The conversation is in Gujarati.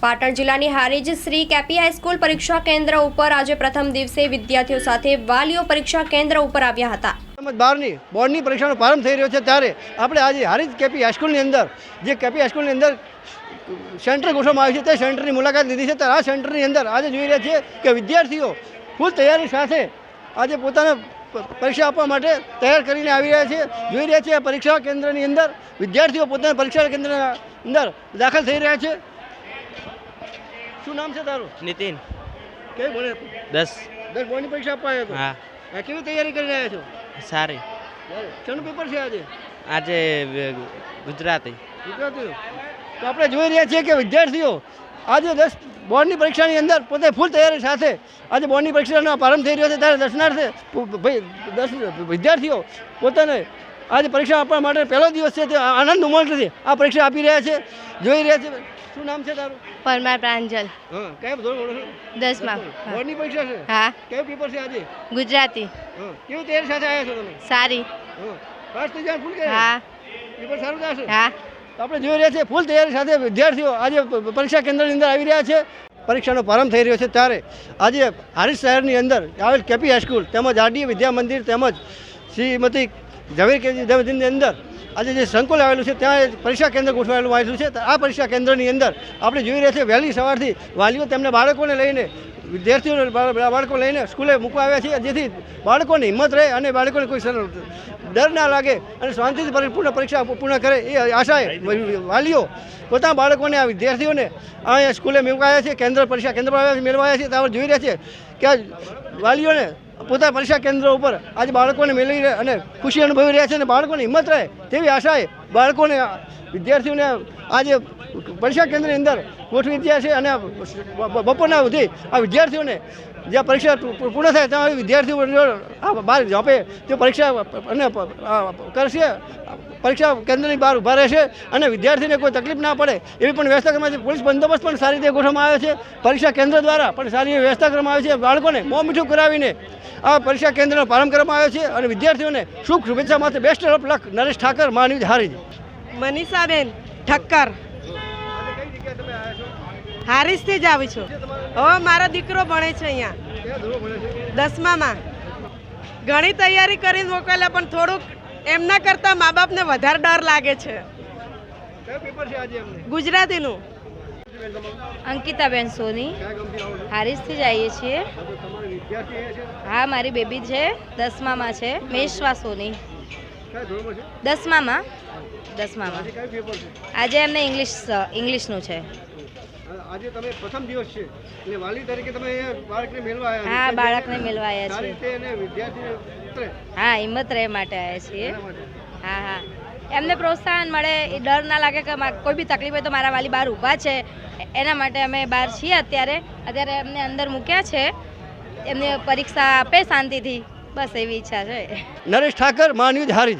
પાટણ જિલ્લાની હારીજ શ્રી કેપી હાઈસ્કૂલ પરીક્ષા કેન્દ્ર ઉપર આજે પ્રથમ દિવસે વિદ્યાર્થીઓ સાથે વાલીઓ પરીક્ષા કેન્દ્ર ઉપર આવ્યા હતા. તેમજ બારની, બોર્ડની પરીક્ષાનો પ્રારંભ થઈ રહ્યો છે ત્યારે આપણે આજે હારીજ કેપી હાઈસ્કૂલની અંદર, જે કેપી હાઈસ્કૂલની અંદર સેન્ટર ગોઠવવામાં આવ્યું છે તે સેન્ટરની મુલાકાત લીધી છે. ત્યારે આ સેન્ટરની અંદર આજે જોઈ રહ્યા છીએ કે વિદ્યાર્થીઓ ફૂલ તૈયારી સાથે આજે પોતાના પરીક્ષા આપવા માટે તૈયાર કરીને આવી રહ્યા છે. જોઈ રહ્યા છીએ પરીક્ષા કેન્દ્રની અંદર વિદ્યાર્થીઓ પોતાના પરીક્ષા કેન્દ્રના અંદર દાખલ થઈ રહ્યા છે. શું નામ છે તારું? નીતિન. કેવી ભણે દસ દસ બોર્ડની પરીક્ષા આપવા આવ્યો હતો હા. આ કેવી તૈયારી કરી રહ્યા છો? સારી. શેનું પેપર છે આજે? આજે ગુજરાતી. ગુજરાતી તો આપણે જોઈ રહ્યા છીએ કે વિદ્યાર્થીઓ આજે દસ બોર્ડની પરીક્ષાની અંદર પોતે ફૂલ તૈયારી સાથે આજે બોર્ડની પરીક્ષાનો પ્રારંભ થઈ રહ્યો છે. ત્યારે દર્શનાર્થે ભાઈ દસ વિદ્યાર્થીઓ પોતાને આજે પરીક્ષા આપવા માટે પહેલો દિવસ છે તે આનંદ ઉમંગથી આ પરીક્ષા આપી રહ્યા છે. જોઈ રહ્યા છે. શું નામ છે તારું? પરમાર પ્રાંજલ. હા કયા ધોરણ દસમાં. બોર્ડની પરીક્ષા છે? હા. કયું પેપર છે આજે? ગુજરાતી. કેવું કેવી સાથે આવ્યા છો તમે? સારી. હા. ફૂલ હા. પેપર સારું જશે હા. તો આપણે જોઈ રહ્યા છીએ ફૂલ તૈયારી સાથે વિદ્યાર્થીઓ આજે પરીક્ષા કેન્દ્રની અંદર આવી રહ્યા છે. પરીક્ષાનો પ્રારંભ થઈ રહ્યો છે ત્યારે. આજે હારીજ શહેરની અંદર આવેલ કેપી હાઈસ્કૂલ તેમજ આરડીએ વિદ્યા મંદિર તેમજ શ્રીમતી ઝવેર કે વિદ્યામંદિરની અંદર આજે જે સંકુલ આવેલું છે, ત્યાં પરીક્ષા કેન્દ્ર ગોઠવાયેલું આવેલું છે. આ પરીક્ષા કેન્દ્રની અંદર આપણે જોઈ રહ્યા છીએ, વહેલી સવારથી વાલીઓ તેમના બાળકોને લઈને વિદ્યાર્થીઓને બાળકો લઈને સ્કૂલે મૂકવા આવ્યા છે. જેથી બાળકોની હિંમત રહે અને બાળકોને કોઈ સર- ડર ના લાગે અને શાંતિથી પરિપૂર્ણ પરીક્ષા પૂર્ણ કરે એ આશાએ વાલીઓ પોતાના બાળકોને, આ વિદ્યાર્થીઓને અહીંયા સ્કૂલે મેળવાયા છે, કેન્દ્ર પરીક્ષા કેન્દ્ર પર આવ્યા છે, મેળવાયા છે. ત્યારે જોઈ રહ્યા છે કે વાલીઓને પોતાના પરીક્ષા કેન્દ્ર ઉપર આજે બાળકોને મેળવી અને ખુશી અનુભવી રહ્યા છે અને બાળકોની હિંમત રહે તેવી આશાએ બાળકોને, વિદ્યાર્થીઓને આજે પરીક્ષા કેન્દ્રની અંદર ગોઠવી દીધા છે અને બપોરના સુધી આ વિદ્યાર્થીઓને જ્યાં પરીક્ષા પૂર્ણ થાય ત્યાં વિદ્યાર્થીઓ બહાર જોપે, તે પરીક્ષા અને કરશે. પરીક્ષા કેન્દ્રની બહાર ઊભા રહેશે અને વિદ્યાર્થીને કોઈ તકલીફ ના પડે એવી પણ વ્યવસ્થા કરવામાં છે. પોલીસ બંદોબસ્ત પણ સારી રીતે ગોઠવવામાં આવે છે. પરીક્ષા કેન્દ્ર દ્વારા પણ સારી એવી વ્યવસ્થા કરવામાં આવે છે. બાળકોને મોં મીઠું કરાવીને આ પરીક્ષા કેન્દ્રનો પ્રારંભ કરવામાં આવ્યો છે અને વિદ્યાર્થીઓને શુભ શુભેચ્છા માટે best of luck Naresh Thakar, Manvi હારી મનીષાબેન ઠક્કર. હારીસથી જ આવી છું. હવે મારો દીકરો ભણે છે અહીંયા. દસમામાં. ઘણી તૈયારી કરીને મોકલ્યા, પણ થોડુંક એમના કરતાં મા બાપને વધારે ડર લાગે છે. ગુજરાતીનું. અંકિતાબેન સોની. હારીસથી જ આવીએ છીએ. હા, મારી બેબી છે. દસમામાં છે. મેશ્વા સોની. દસમામાં. દસમામાં. આજે એમને ઇંગ્લિશ ઇંગ્લિશનું છે. આજે તમે પ્રથમ દિવસ છે. એટલે વાલી તરીકે તમે બાળકને મેળવા આવ્યા હા બાળકને મેળવા આવ્યા હા હિંમત રહે માટે આવ્યા છીએ. હા હા. એમને પ્રોત્સાહન મળે એ ડર ના લાગે કે કોઈ બી તકલીફ હોય તો મારા વાલી બહાર ઊભા છે. એના માટે અમે બહાર છીએ અત્યારે. અત્યારે એમને અંદર મૂક્યા છે. એમને પરીક્ષા આપે શાંતિથી. બસ એવી ઈચ્છા છે. નરેશ ઠાકર માનવી હારી